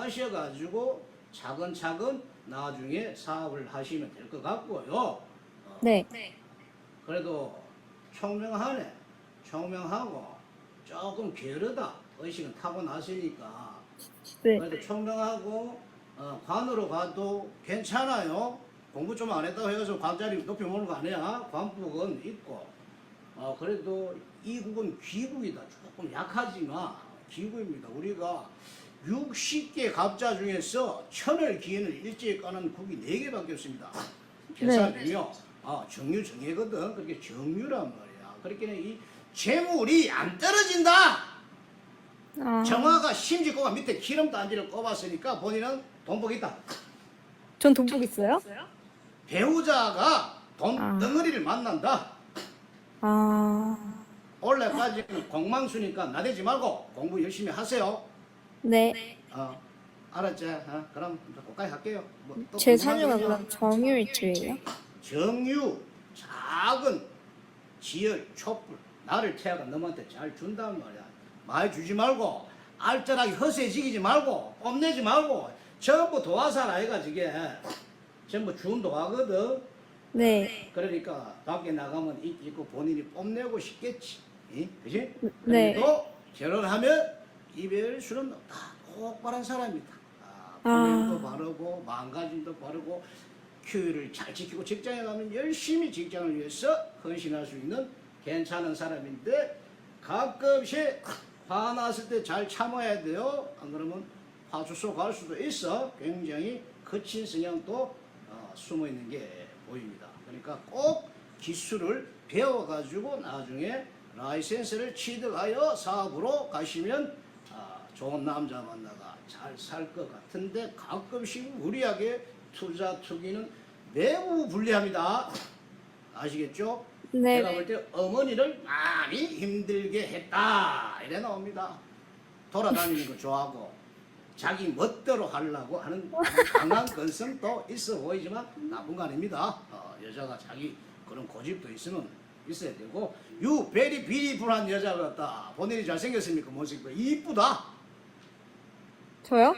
하셔가지고 차근차근 나중에 사업을 하시면 될 것 같고요. 어, 네. 그래도 총명하네. 총명하고 조금 게으르다. 의식은 타고났으니까. 네. 그래도 총명하고 어, 관으로 가도 괜찮아요. 공부 좀 안 했다고 해서 관자리 높이 모는 거 아니야. 관북은 있고. 어, 그래도 이국은 귀국이다. 조금 약하지만 귀국입니다. 우리가 60개 갑자 중에서 천을 기인을 일제히 까는 국이 4개밖에 없습니다. 계산되며 아, 정유 정예거든. 그렇게 정유란 말이야. 그렇게는 이 재물이 안 떨어진다. 아, 정화가 심지 꼽아 밑에 기름 단지를 꼽았으니까 본인은 돈복 있다. 전 돈복 있어요? 배우자가 돈 아. 덩어리를 만난다. 아, 원래까지는 공망수니까 나대지 말고 공부 열심히 하세요. 네. 어, 알았지? 어, 그럼 가까이 할게요. 뭐 또 제 궁금한 사주가 게 있냐? 그럼 정유일주예요? 정유 작은 지열 촛불 나를 태아가 너한테 잘 준단 말이야 많이 주지 말고 알뜰하게 허세지기지 말고 뽐내지 말고 전부 도화살 아이가 저게 전부 준 도화거든 네. 그러니까 밖에 나가면 이 있고 본인이 뽐내고 싶겠지 이? 그지? 네. 그래도 결혼하면 이별 수는 없다 똑바른 사람이다 아, 아. 본인도 바르고 마음가짐도 바르고 규율을 잘 지키고 직장에 가면 열심히 직장을 위해서 헌신할 수 있는 괜찮은 사람인데 가끔씩 화났을 때 잘 참아야 돼요. 안 그러면 파출소 갈 수도 있어. 굉장히 거친 성향도 어, 숨어 있는 게 보입니다. 그러니까 꼭 기술을 배워가지고 나중에 라이센스를 취득하여 사업으로 가시면 아, 좋은 남자 만나가 잘 살 것 같은데 가끔씩 무리하게 투자 투기는 매우 불리합니다. 아시겠죠? 네. 제가 볼 때 어머니를 많이 힘들게 했다 이래 나옵니다. 돌아다니는 거 좋아하고 자기 멋대로 하려고 하는 강한 건성도 있어 보이지만 나쁜 거 아닙니다. 어, 여자가 자기 그런 고집도 있으면 있어야 되고 유 베리 비리풀한 여자 같다. 본인이 잘생겼습니까? 못생겼고 이쁘다. 저요?